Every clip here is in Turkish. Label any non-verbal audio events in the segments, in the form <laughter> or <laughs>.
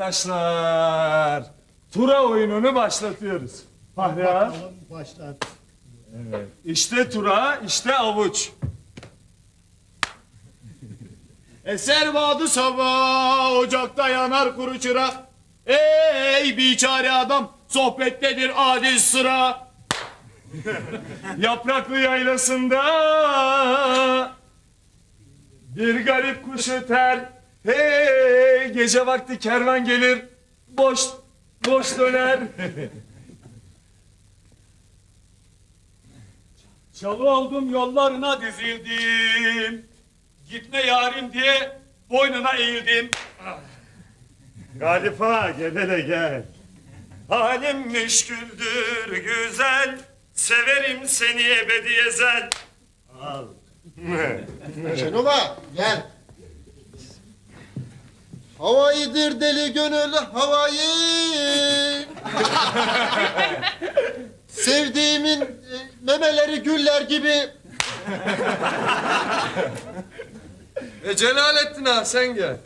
arkadaşlar. Tura oyununu başlatıyoruz. Fahri ağa. Bakalım başlat. Evet. İşte tura, işte avuç. <laughs> Eser vadı sabah, ocakta yanar kuru çırak. Ey biçare adam, sohbettedir adil sıra. <laughs> Yapraklı yaylasında bir garip kuş öter. Hey gece vakti kervan gelir. Boş boş döner. Çalı oldum yollarına dizildim. Gitme yarim diye boynuna eğildim. Galip ağa gel hele gel. Halim müşküldür güzel, severim seni ebedi ezel. Şenova gel. Havaidir deli gönül havayı. Sevdiğimin e, memeleri güller gibi. E Celalettin ağa sen gel.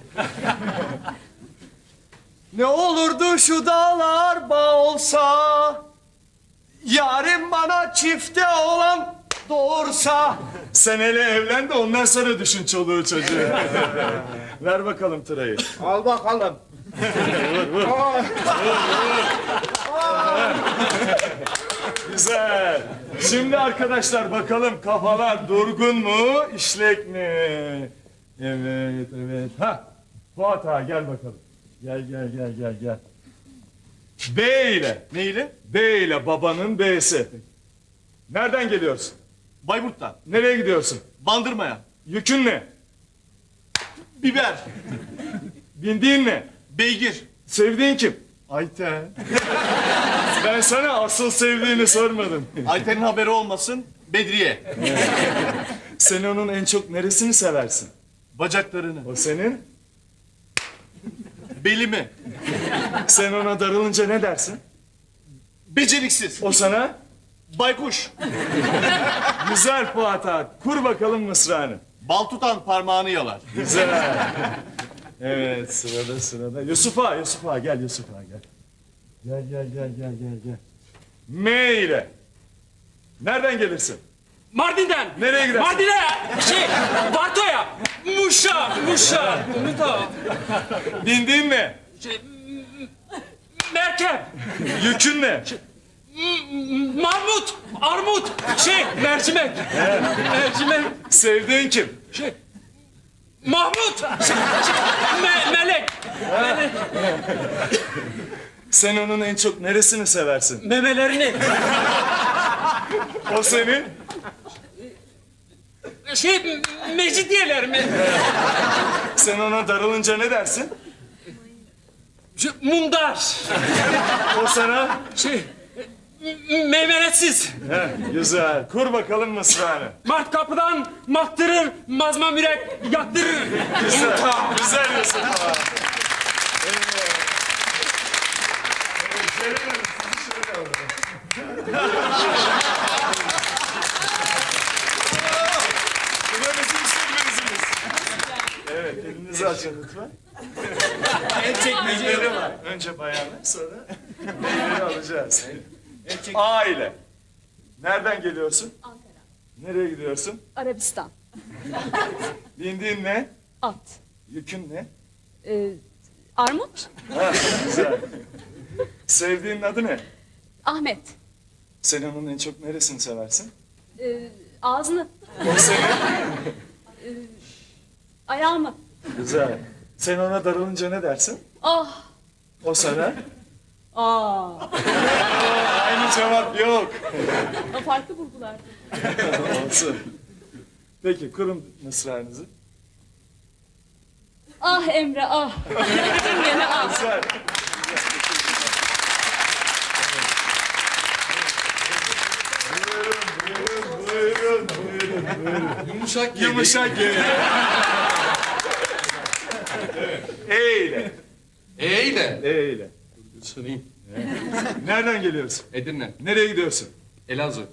ne olurdu şu dağlar bağ olsa Yarim bana çifte olan doğursa Sen hele evlen de ondan sonra düşün çoluğu çocuğu. <laughs> Ver bakalım tırayı. Al bakalım. Güzel. Şimdi arkadaşlar bakalım kafalar durgun mu, işlek mi? Evet, evet. Ha, Fuat ağa gel bakalım. Gel, gel, gel, gel, gel. B ile. Ne ile? B ile babanın B'si. Nereden geliyorsun? Bayburt'tan. Nereye gidiyorsun? Bandırmaya. Yükün ne? Biber. Bindiğin ne? Beygir. Sevdiğin kim? Ayten. <laughs> ben sana asıl sevdiğini sormadım. Ayten'in haberi olmasın. Bedriye. <laughs> Sen onun en çok neresini seversin? Bacaklarını. O senin? Belimi. Sen ona darılınca ne dersin? Beceriksiz. O sana? Baykuş. <laughs> Güzel Fuat ağa. Kur bakalım mısranı. Bal tutan parmağını yalar. Güzel. Evet sırada sırada. Yusuf ağa, Yusuf ağa gel Yusuf ağa gel. Gel gel gel gel gel gel. M ile. Nereden gelirsin? Mardin'den. Nereye gidersin? Mardin'e. Şey, Barto'ya. Muş'a, Muş'a. Onu da. Bindiğin ne? Şey, m- merkep. Yükün ne? Marmut, armut. Şey, mercimek. mercimek. Sevdiğin kim? Şey, Mahmut. Şey, şey, me- melek. Melek. Sen onun en çok neresini seversin? Memelerini. O senin? Şey, mecidiyeler mi? Sen ona darılınca ne dersin? Şey, mundar. O sana? Şey, meymenetsiz. Heh, güzel. Kur bakalım mısranı. Mart kapıdan maktırır, mazma mürek yaktırır. Güzel. Güzel sürprizimiz. Evet, elinizi açın lütfen. El çekmeceleri var. Önce bayanı, sonra elini alacağız. Aile. Nereden geliyorsun? Ankara, Nereye gidiyorsun? Arabistan, <laughs> Bindiğin ne? at, Yükün ne? Ee, armut, Ha, güzel. Sevdiğinin adı ne? Ahmet, Sen onun en çok neresini seversin? Ee, ağzını, O senin. ayağımı, Güzel. Sen ona darılınca ne dersin? ah, O sana. Aa. Aynı cevap yok. Farklı vurgular. Olsun. Peki kurun mısranızı. Ah Emre, ah. Emre, ah. Güzel. Buyurun, buyurun. Yumuşak geliyor. Yumuşak geliyor. evet. E ile. Sırayım. Nereden geliyorsun? Edirne. Nereye gidiyorsun? Elazığ.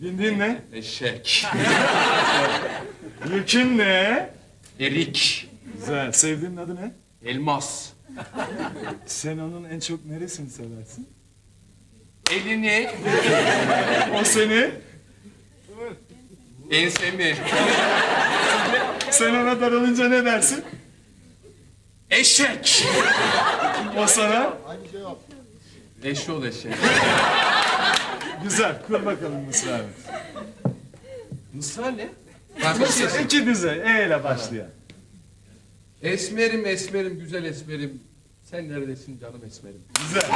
Bindiğin ne? Eşek. <laughs> Yükün ne? Erik. Güzel. Sevdiğinin adı ne? Elmas. Sen onun en çok neresini seversin? Elini, O seni. ensemi, Sen ona darılınca ne dersin? Eşek. O sana. Yok. Eşol eşek. Güzel. Kur bakalım mısrağını. Mısra ne? Ha, bir şey. İki dize. E ile başlayan. Esmerim esmerim güzel esmerim. Sen neredesin canım esmerim? Güzel.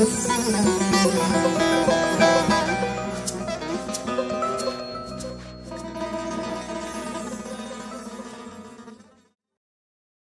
Obrigada.